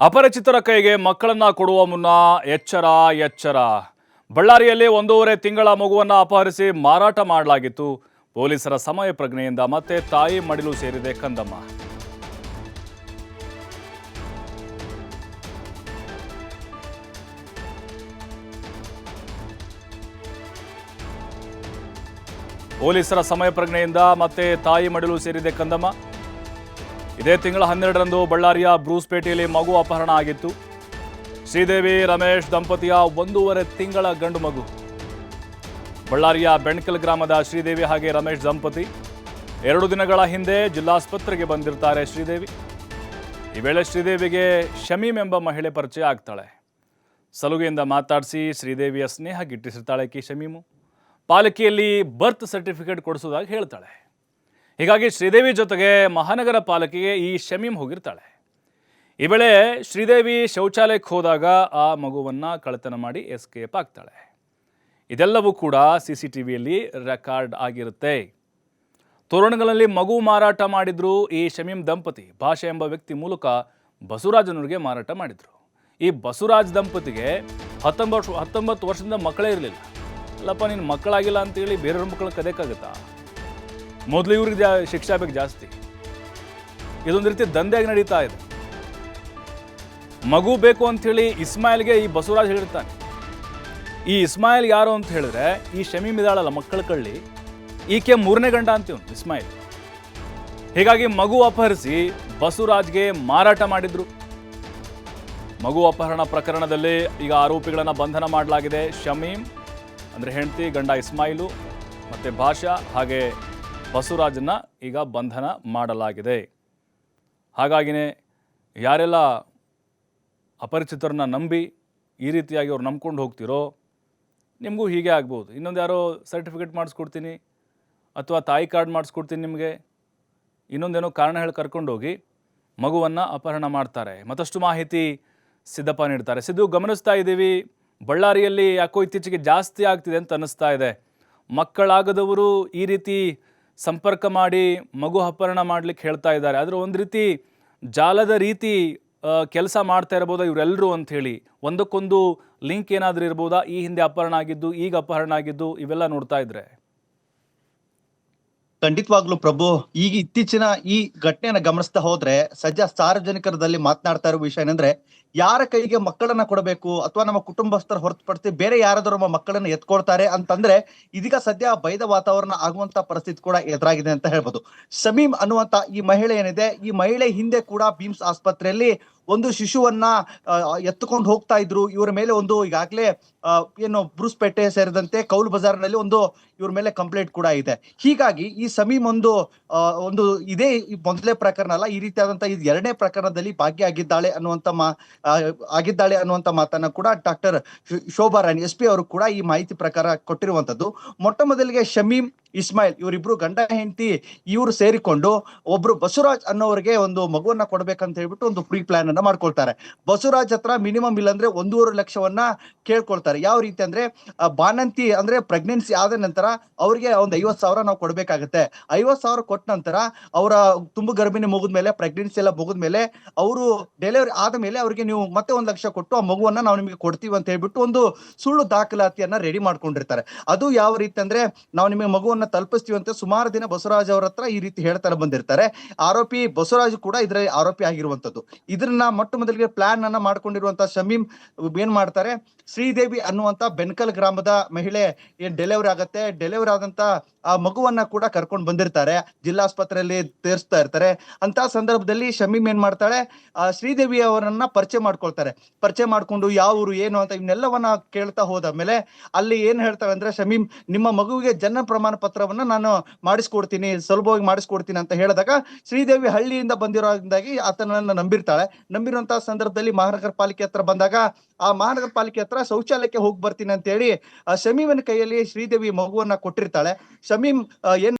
ಅಪರಿಚಿತರ ಕೈಗೆ ಮಕ್ಕಳನ್ನ ಕೊಡುವ ಮುನ್ನ ಎಚ್ಚರ ಎಚ್ಚರ. ಬಳ್ಳಾರಿಯಲ್ಲಿ ಒಂದೂವರೆ ತಿಂಗಳ ಮಗುವನ್ನ ಅಪಹರಿಸಿ ಮಾರಾಟ ಮಾಡಲಾಗಿತ್ತು. ಪೊಲೀಸರ ಸಮಯ ಪ್ರಜ್ಞೆಯಿಂದ ಮತ್ತೆ ತಾಯಿ ಮಡಿಲು ಸೇರಿದೆ ಕಂದಮ್ಮ. ಪೊಲೀಸರ ಸಮಯ ಪ್ರಜ್ಞೆಯಿಂದ ಮತ್ತೆ ತಾಯಿ ಮಡಿಲು ಸೇರಿದೆ ಕಂದಮ್ಮ. ಇದೇ ತಿಂಗಳ ಹನ್ನೆರಡರಂದು ಬಳ್ಳಾರಿಯ ಬ್ರೂಸ್ಪೇಟೆಯಲ್ಲಿ ಮಗು ಅಪಹರಣ ಆಗಿತ್ತು. ಶ್ರೀದೇವಿ, ರಮೇಶ್ ದಂಪತಿಯ ಒಂದೂವರೆ ತಿಂಗಳ ಗಂಡು ಮಗು. ಬಳ್ಳಾರಿಯ ಬೆಣ್ಕಲ್ ಗ್ರಾಮದ ಶ್ರೀದೇವಿ ಹಾಗೆ ರಮೇಶ್ ದಂಪತಿ ಎರಡು ದಿನಗಳ ಹಿಂದೆ ಜಿಲ್ಲಾಸ್ಪತ್ರೆಗೆ ಬಂದಿರ್ತಾರೆ ಶ್ರೀದೇವಿ. ಈ ವೇಳೆ ಶ್ರೀದೇವಿಗೆ ಶಮೀಮ್ ಎಂಬ ಮಹಿಳೆ ಪರಿಚಯ ಆಗ್ತಾಳೆ. ಸಲುಗೆಯಿಂದ ಮಾತಾಡಿಸಿ ಶ್ರೀದೇವಿಯ ಸ್ನೇಹ ಗಿಟ್ಟಿಸಿರ್ತಾಳೆ ಕಿ ಶಮೀಮು. ಪಾಲಿಕೆಯಲ್ಲಿ ಬರ್ತ್ ಸರ್ಟಿಫಿಕೇಟ್ ಕೊಡಿಸೋದಾಗಿ ಹೇಳ್ತಾಳೆ. ಹೀಗಾಗಿ ಶ್ರೀದೇವಿ ಜೊತೆಗೆ ಮಹಾನಗರ ಪಾಲಿಕೆಗೆ ಈ ಶಮೀಮ್ ಹೋಗಿರ್ತಾಳೆ. ಈ ವೇಳೆ ಶ್ರೀದೇವಿ ಶೌಚಾಲಯಕ್ಕೆ ಹೋದಾಗ ಆ ಮಗುವನ್ನು ಕಳ್ಳತನ ಮಾಡಿ ಎಸ್ಕೇಪ್ ಆಗ್ತಾಳೆ. ಇದೆಲ್ಲವೂ ಕೂಡ ಸಿ ಸಿ ಟಿ ವಿಯಲ್ಲಿ ರೆಕಾರ್ಡ್ ಆಗಿರುತ್ತೆ. ತೋರಣಗಳಲ್ಲಿ ಮಗು ಮಾರಾಟ ಮಾಡಿದ್ರು ಈ ಶಮೀಮ್ ದಂಪತಿ. ಭಾಷೆ ಎಂಬ ವ್ಯಕ್ತಿ ಮೂಲಕ ಬಸವರಾಜನವರಿಗೆ ಮಾರಾಟ ಮಾಡಿದರು. ಈ ಬಸವರಾಜ್ ದಂಪತಿಗೆ ಹತ್ತೊಂಬತ್ತು ಹತ್ತೊಂಬತ್ತು ವರ್ಷದಿಂದ ಮಕ್ಕಳೇ ಇರಲಿಲ್ಲ. ಅಲ್ಲಪ್ಪ, ನೀನು ಮಕ್ಕಳಾಗಿಲ್ಲ ಅಂತೇಳಿ ಬೇರೆಯವ್ರ ಮಕ್ಕಳು ಕದಕ್ಕಾಗತ್ತಾ ಮೊದಲು ಇವ್ರಿಗೆ ಜಾ ಶಿಕ್ಷೆ ಬೇಕು ಜಾಸ್ತಿ. ಇದೊಂದು ರೀತಿ ದಂಧೆಯಾಗಿ ನಡೀತಾ ಇದೆ. ಮಗು ಬೇಕು ಅಂಥೇಳಿ ಇಸ್ಮಾಯಿಲ್ಗೆ ಈ ಬಸವರಾಜ್ ಹೇಳಿರ್ತಾನೆ. ಈ ಇಸ್ಮಾಯಿಲ್ ಯಾರು ಅಂತ ಹೇಳಿದ್ರೆ, ಈ ಶಮೀಮ್ ಇದಾಳಲ್ಲ ಮಕ್ಕಳ ಕಳ್ಳಿ, ಈಕೆ ಮೂರನೇ ಗಂಡ ಅಂತೀವ್ ಇಸ್ಮಾಯಿಲ್. ಹೀಗಾಗಿ ಮಗು ಅಪಹರಿಸಿ ಬಸವರಾಜ್ಗೆ ಮಾರಾಟ ಮಾಡಿದ್ರು. ಮಗು ಅಪಹರಣ ಪ್ರಕರಣದಲ್ಲಿ ಈಗ ಆರೋಪಿಗಳನ್ನು ಬಂಧನ ಮಾಡಲಾಗಿದೆ ಶಮೀಮ್, ಅಂದರೆ ಹೆಂಡತಿ, ಗಂಡ ಇಸ್ಮಾಯಿಲು, ಮತ್ತು ಭಾಷಾ, ಹಾಗೆ ಬಸವರಾಜನ್ನ ಈಗ ಬಂಧನ ಮಾಡಲಾಗಿದೆ. ಹಾಗಾಗಿಯೇ ಯಾರೆಲ್ಲ ಅಪರಿಚಿತರನ್ನ ನಂಬಿ ಈ ರೀತಿಯಾಗಿ ಅವ್ರು ನಂಬ್ಕೊಂಡು ಹೋಗ್ತಿರೋ ನಿಮಗೂ ಹೀಗೆ ಆಗ್ಬೋದು. ಇನ್ನೊಂದು ಯಾರೋ ಸರ್ಟಿಫಿಕೇಟ್ ಮಾಡಿಸ್ಕೊಡ್ತೀನಿ ಅಥವಾ ತಾಯಿ ಕಾರ್ಡ್ ಮಾಡಿಸ್ಕೊಡ್ತೀನಿ ನಿಮಗೆ. ಇನ್ನೊಂದೇನೋ ಕಾರಣ ಹೇಳಿ ಕರ್ಕೊಂಡೋಗಿ ಮಗುವನ್ನು ಅಪಹರಣ ಮಾಡ್ತಾರೆ. ಮತ್ತಷ್ಟು ಮಾಹಿತಿ ಸಿದ್ದಪ್ಪ ನೀಡ್ತಾರೆ. ಸಿದ್ದು, ಗಮನಿಸ್ತಾ ಇದ್ದೀವಿ. ಬಳ್ಳಾರಿಯಲ್ಲಿ ಯಾಕೋ ಇತ್ತೀಚೆಗೆ ಜಾಸ್ತಿ ಆಗ್ತಿದೆ ಅಂತ ಅನ್ನಿಸ್ತಾ ಇದೆ. ಮಕ್ಕಳಾಗದವರು ಈ ರೀತಿ ಸಂಪರ್ಕ ಮಾಡಿ ಮಗು ಅಪಹರಣ ಮಾಡಲಿಕ್ಕೆ ಹೇಳ್ತಾ ಇದ್ದಾರೆ. ಆದರೆ ಒಂದು ರೀತಿ ಜಾಲದ ರೀತಿ ಕೆಲಸ ಮಾಡ್ತಾ ಇರ್ಬೋದಾ ಇವರೆಲ್ಲರೂ ಅಂಥೇಳಿ? ಒಂದಕ್ಕೊಂದು ಲಿಂಕ್ ಏನಾದರೂ ಇರ್ಬೋದಾ? ಈ ಹಿಂದೆ ಅಪಹರಣ ಆಗಿದ್ದು, ಈಗ ಅಪಹರಣ ಆಗಿದ್ದು, ಇವೆಲ್ಲ ನೋಡ್ತಾ ಇದ್ರೆ? ಖಂಡಿತವಾಗ್ಲೂ ಪ್ರಭು, ಈಗ ಇತ್ತೀಚಿನ ಈ ಘಟನೆಯನ್ನ ಗಮನಿಸ್ತಾ ಹೋದ್ರೆ, ಸದ್ಯ ಸಾರ್ವಜನಿಕರದಲ್ಲಿ ಮಾತನಾಡ್ತಾ ಇರೋ ವಿಷಯ ಏನಂದ್ರೆ, ಯಾರ ಕೈಗೆ ಮಕ್ಕಳನ್ನ ಕೊಡಬೇಕು ಅಥವಾ ನಮ್ಮ ಕುಟುಂಬಸ್ಥರ ಹೊರತುಪಡಿಸಿ ಬೇರೆ ಯಾರಾದರೂ ನಮ್ಮ ಮಕ್ಕಳನ್ನ ಎತ್ಕೊಳ್ತಾರೆ ಅಂತಂದ್ರೆ, ಇದೀಗ ಸದ್ಯ ಭಯದ ವಾತಾವರಣ ಆಗುವಂತ ಪರಿಸ್ಥಿತಿ ಕೂಡ ಎದುರಾಗಿದೆ ಅಂತ ಹೇಳ್ಬೋದು. ಸಮೀಮ್ ಅನ್ನುವಂತ ಈ ಮಹಿಳೆ ಏನಿದೆ, ಈ ಮಹಿಳೆ ಹಿಂದೆ ಕೂಡ ಬೀಮ್ಸ್ ಆಸ್ಪತ್ರೆಯಲ್ಲಿ ಒಂದು ಶಿಶುವನ್ನ ಎತ್ತುಕೊಂಡು ಹೋಗ್ತಾ ಇದ್ರು. ಇವರ ಮೇಲೆ ಒಂದು ಈಗಾಗಲೇ ಏನು ಬ್ರೂಸ್ಪೇಟೆ ಸೇರಿದಂತೆ ಕೌಲ್ ಬಜಾರ್ನಲ್ಲಿ ಒಂದು ಇವ್ರ ಮೇಲೆ ಕಂಪ್ಲೇಂಟ್ ಕೂಡ ಇದೆ. ಹೀಗಾಗಿ ಈ ಸಮೀಮ್ ಒಂದು ಒಂದು ಇದೇ ಮೊದಲೇ ಪ್ರಕರಣ ಅಲ್ಲ, ಈ ರೀತಿಯಾದಂತ ಇದು ಎರಡನೇ ಪ್ರಕರಣದಲ್ಲಿ ಭಾಗಿಯಾಗಿದ್ದಾಳೆ ಅನ್ನುವಂತ ಮಾ ಆಗಿದ್ದಾಳೆ ಅನ್ನುವಂತ ಮಾತನ್ನ ಕೂಡ doctor Shobha Rani, S P ಅವರು ಕೂಡ ಈ ಮಾಹಿತಿ ಪ್ರಕಾರ ಕೊಟ್ಟಿರುವಂತದ್ದು. ಮೊಟ್ಟ ಮೊದಲಿಗೆ ಶಮೀಮ್ ಇಸ್ಮಾಯಿಲ್ ಇವರಿಬ್ರು ಗಂಡ ಹೆಂಡತಿ ಇವರು ಸೇರಿಕೊಂಡು ಒಬ್ರು ಬಸವರಾಜ್ ಅನ್ನೋರಿಗೆ ಒಂದು ಮಗುವನ್ನ ಕೊಡ್ಬೇಕಂತ ಹೇಳ್ಬಿಟ್ಟು ಒಂದು ಪ್ರೀ ಪ್ಲಾನ್ ಅನ್ನ ಮಾಡ್ಕೊಳ್ತಾರೆ. ಬಸವರಾಜ್ ಹತ್ರ ಮಿನಿಮಮ್ ಇಲ್ಲಾಂದ್ರೆ ಒಂದೂವರೆ ಲಕ್ಷವನ್ನ ಕೇಳ್ಕೊಳ್ತಾರೆ. ಯಾವ ರೀತಿ ಅಂದ್ರೆ ಬಾನಂತಿ ಅಂದ್ರೆ ಪ್ರೆಗ್ನೆನ್ಸಿ ಆದ ನಂತರ ಅವ್ರಿಗೆ ಒಂದು ಐವತ್ ಸಾವಿರ ನಾವು ಕೊಡ್ಬೇಕಾಗತ್ತೆ. ಐವತ್ ಸಾವಿರ ಕೊಟ್ಟ ನಂತರ ಅವರ ತುಂಬ ಗರ್ಭಿಣಿ ಮುಗಿದ್ಮೇಲೆ ಪ್ರೆಗ್ನೆನ್ಸಿ ಎಲ್ಲ ಮುಗಿದ್ಮೇಲೆ ಅವರು ಡೆಲಿವರಿ ಆದ ಮೇಲೆ ಅವ್ರಿಗೆ ನೀವು ಮತ್ತೆ ಒಂದ್ ಲಕ್ಷ ಕೊಟ್ಟು ಆ ಮಗುವನ್ನ ನಾವು ನಿಮಗೆ ಕೊಡ್ತೀವಿ ಅಂತ ಹೇಳ್ಬಿಟ್ಟು ಒಂದು ಸುಳ್ಳು ದಾಖಲಾತಿಯನ್ನ ರೆಡಿ ಮಾಡ್ಕೊಂಡಿರ್ತಾರೆ. ಅದು ಯಾವ ರೀತಿ ಅಂದ್ರೆ, ನಾವು ನಿಮಗೆ ಮಗುವನ್ನ ತಲುಪಿಸ್ತೀವಿ ಅಂತ ಸುಮಾರು ದಿನ ಬಸವರಾಜ್ ಅವ್ರ ಹತ್ರ ಈ ರೀತಿ ಹೇಳ್ತಾರೆ ಬಂದಿರ್ತಾರೆ. ಆರೋಪಿ ಬಸವರಾಜ್ ಕೂಡ ಇದರಲ್ಲಿ ಆರೋಪಿ ಆಗಿರುವಂತದ್ದು ಇದನ್ನ ಮೊಟ್ಟ ಮೊದಲಿಗೆ ಪ್ಲಾನ್ ಅನ್ನ ಮಾಡ್ಕೊಂಡಿರುವಂತ ಶಮೀಮ್ ಏನ್ ಮಾಡ್ತಾರೆ, ಶ್ರೀದೇವಿ ಅನ್ನುವಂತ ಬೆನ್ಕಲ್ ಗ್ರಾಮದ ಮಹಿಳೆ ಏನ್ ಡೆಲಿವರಿ ಆಗತ್ತೆ ಡೆಲಿವರಿ ಆದಂತ ಆ ಮಗುವನ್ನ ಕೂಡ ಕರ್ಕೊಂಡು ಬಂದಿರ್ತಾರೆ, ಜಿಲ್ಲಾಸ್ಪತ್ರೆಯಲ್ಲಿ ತೇರಿಸ್ತಾ ಇರ್ತಾರೆ. ಅಂತ ಸಂದರ್ಭದಲ್ಲಿ ಶಮೀಮ್ ಏನ್ ಮಾಡ್ತಾಳೆ? ಆ ಶ್ರೀದೇವಿ ಅವರನ್ನ ಪರಿಚಯ ಮಾಡ್ಕೊಳ್ತಾರೆ. ಪರಿಚಯ ಮಾಡ್ಕೊಂಡು ಯಾವ ಊರು, ಏನು ಅಂತ ಇವನ್ನೆಲ್ಲವನ್ನ ಕೇಳ್ತಾ ಹೋದ ಮೇಲೆ ಅಲ್ಲಿ ಏನ್ ಹೇಳ್ತಾಳೆ ಅಂದ್ರೆ, ಶಮೀಮ್, ನಿಮ್ಮ ಮಗುವಿಗೆ ಜನ್ಮ ಪ್ರಮಾಣ ಪತ್ರವನ್ನ ನಾನು ಮಾಡಿಸ್ಕೊಡ್ತೀನಿ, ಸುಲಭವಾಗಿ ಮಾಡಿಸ್ಕೊಡ್ತೀನಿ ಅಂತ ಹೇಳಿದಾಗ ಶ್ರೀದೇವಿ ಹಳ್ಳಿಯಿಂದ ಬಂದಿರೋದ್ರಿಂದಾಗಿ ಆತನನ್ನ ನಂಬಿರ್ತಾಳೆ. ನಂಬಿರುವಂತಹ ಸಂದರ್ಭದಲ್ಲಿ ಮಹಾನಗರ ಪಾಲಿಕೆ ಹತ್ರ ಬಂದಾಗ, ಆ ಮಹಾನಗರ ಪಾಲಿಕೆ ಹತ್ರ ಶೌಚಾಲಯಕ್ಕೆ ಹೋಗಿ ಬರ್ತೀನಿ ಅಂತ ಹೇಳಿ ಆ ಶಮೀಮನ ಕೈಯಲ್ಲಿ ಶ್ರೀದೇವಿ ಮಗುವನ್ನ ಕೊಟ್ಟಿರ್ತಾಳೆ. ಶಮೀಮ್ ಏನ್